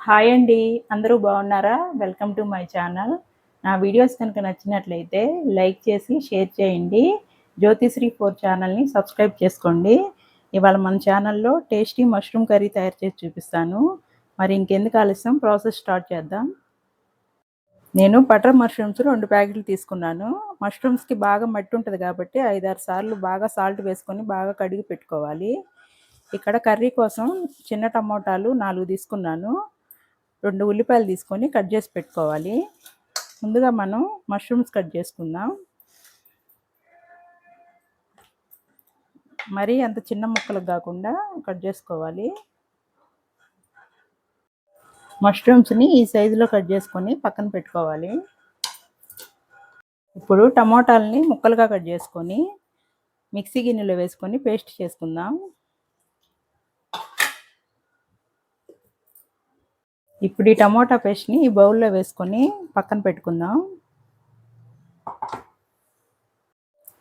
Hi అండి అందరూ బాగున్నారా? Welcome to my channel. నా వీడియోస్ కనుక నచ్చినట్లయితే లైక్ చేసి షేర్ చేయండి. జ్యోతిశ్రీ ఫోర్ ఛానల్ని సబ్స్క్రైబ్ చేసుకోండి. ఇవాళ మన ఛానల్లో టేస్టీ మష్రూమ్ కర్రీ తయారు చేసి చూపిస్తాను. మరి ఇంకెందుకు ఆలస్యం? ప్రాసెస్ స్టార్ట్ చేద్దాం. నేను బటర్ మష్రూమ్స్ రెండు ప్యాకెట్లు తీసుకున్నాను. మష్రూమ్స్కి బాగా మట్టి ఉంటుంది కాబట్టి ఐదారు సార్లు బాగా సాల్ట్ వేసుకొని బాగా కడిగి పెట్టుకోవాలి. ఇక్కడ కర్రీ కోసం చిన్న టమోటాలు నాలుగు తీసుకున్నాను. రెండు ఉల్లిపాయలు తీసుకొని కట్ చేసి పెట్టుకోవాలి. ముందుగా మనం మష్రూమ్స్ కట్ చేసుకుందాం. మరీ అంత చిన్న ముక్కలకు కాకుండా కట్ చేసుకోవాలి. మష్రూమ్స్ని ఈ సైజులో కట్ చేసుకొని పక్కన పెట్టుకోవాలి. ఇప్పుడు టమోటాలని ముక్కలుగా కట్ చేసుకొని మిక్సీ గిన్నెలో వేసుకొని పేస్ట్ చేసుకుందాం. ఇప్పుడు ఈ టమోటా పేస్ట్ని ఈ బౌల్లో వేసుకొని పక్కన పెట్టుకుందాం.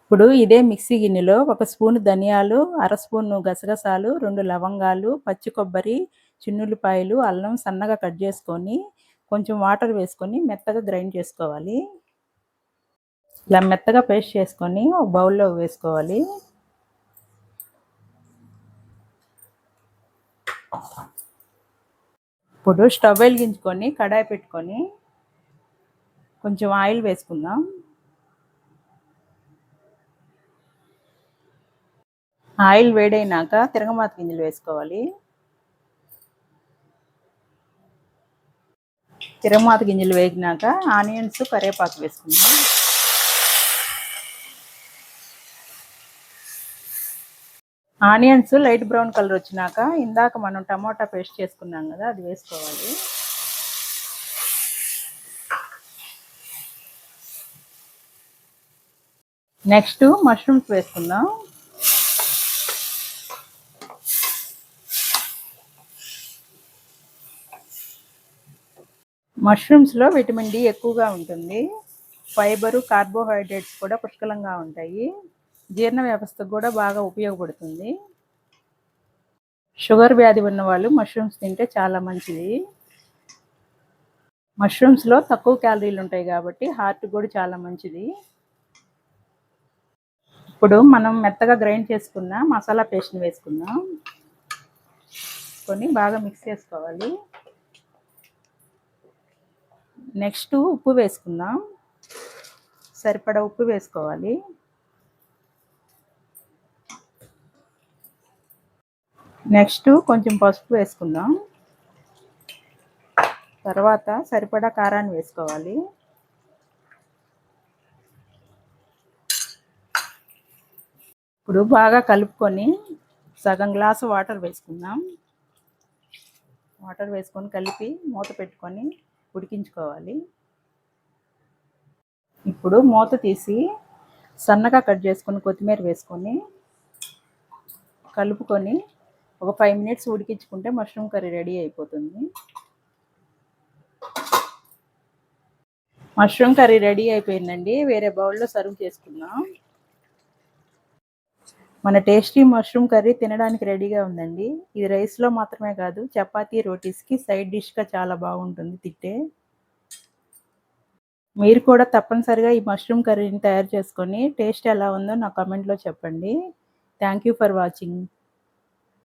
ఇప్పుడు ఇదే మిక్సీ గిన్నెలో ఒక స్పూన్ ధనియాలు అర స్పూన్ గసగసాలు రెండు లవంగాలు పచ్చి కొబ్బరి చిన్నుల్లిపాయలు అల్లం సన్నగా కట్ చేసుకొని కొంచెం వాటర్ వేసుకొని మెత్తగా గ్రైండ్ చేసుకోవాలి. ఇలా మెత్తగా పేస్ట్ చేసుకొని ఒక బౌల్లో వేసుకోవాలి. ఇప్పుడు స్టవ్ వెలిగించుకొని కడాయి పెట్టుకొని కొంచెం ఆయిల్ వేసుకుందాం. ఆయిల్ వేడైనాక తిరగమాత గింజలు వేసుకోవాలి. తిరగమాత గింజలు వేగినాక ఆనియన్స్ కరివేపాకు వేసుకుందాం. ఆనియన్స్ లైట్ బ్రౌన్ కలర్ వచ్చినాక ఇందాక మనం టమాటా పేస్ట్ చేసుకున్నాం కదా అది వేసుకోవాలి. నెక్స్ట్ మష్రూమ్స్ వేసుకుందాం. మష్రూమ్స్లో విటమిన్ డి ఎక్కువగా ఉంటుంది. ఫైబరు కార్బోహైడ్రేట్స్ కూడా పుష్కలంగా ఉంటాయి. జీర్ణ వ్యవస్థకు కూడా బాగా ఉపయోగపడుతుంది. షుగర్ వ్యాధి ఉన్న వాళ్ళు మష్రూమ్స్ తింటే చాలా మంచిది. మష్రూమ్స్లో తక్కువ క్యాలరీలు ఉంటాయి కాబట్టి హార్ట్ కూడా చాలా మంచిది. ఇప్పుడు మనం మెత్తగా గ్రైండ్ చేసుకున్న మసాలా పేస్ట్ని వేసుకుందాం. కొన్ని బాగా మిక్స్ చేసుకోవాలి. నెక్స్ట్ ఉప్పు వేసుకుందాం. సరిపడా ఉప్పు వేసుకోవాలి. నెక్స్ట్ కొంచెం పసుపు వేసుకుందాం. తర్వాత సరిపడా కారాన్ని వేసుకోవాలి. ఇప్పుడు బాగా కలుపుకొని సగం గ్లాసు వాటర్ వేసుకుందాం. వాటర్ వేసుకొని కలిపి మూత పెట్టుకొని ఉడికించుకోవాలి. ఇప్పుడు మూత తీసి సన్నగా కట్ చేసుకొని కొత్తిమీర వేసుకొని కలుపుకొని ఒక ఫైవ్ మినిట్స్ ఉడికించుకుంటే మష్రూమ్ కర్రీ రెడీ అయిపోతుంది. మష్రూమ్ కర్రీ రెడీ అయిపోయిందండి. వేరే బౌల్లో సర్వ్ చేసుకుందాం. మన టేస్టీ మష్రూమ్ కర్రీ తినడానికి రెడీగా ఉందండి. ఇది రైస్లో మాత్రమే కాదు చపాతీ రోటీస్కి సైడ్ డిష్గా చాలా బాగుంటుంది తిట్టే మీరు కూడా తప్పనిసరిగా ఈ మష్రూమ్ కర్రీని తయారు చేసుకొని టేస్ట్ ఎలా ఉందో నా కమెంట్లో చెప్పండి. Thank you for watching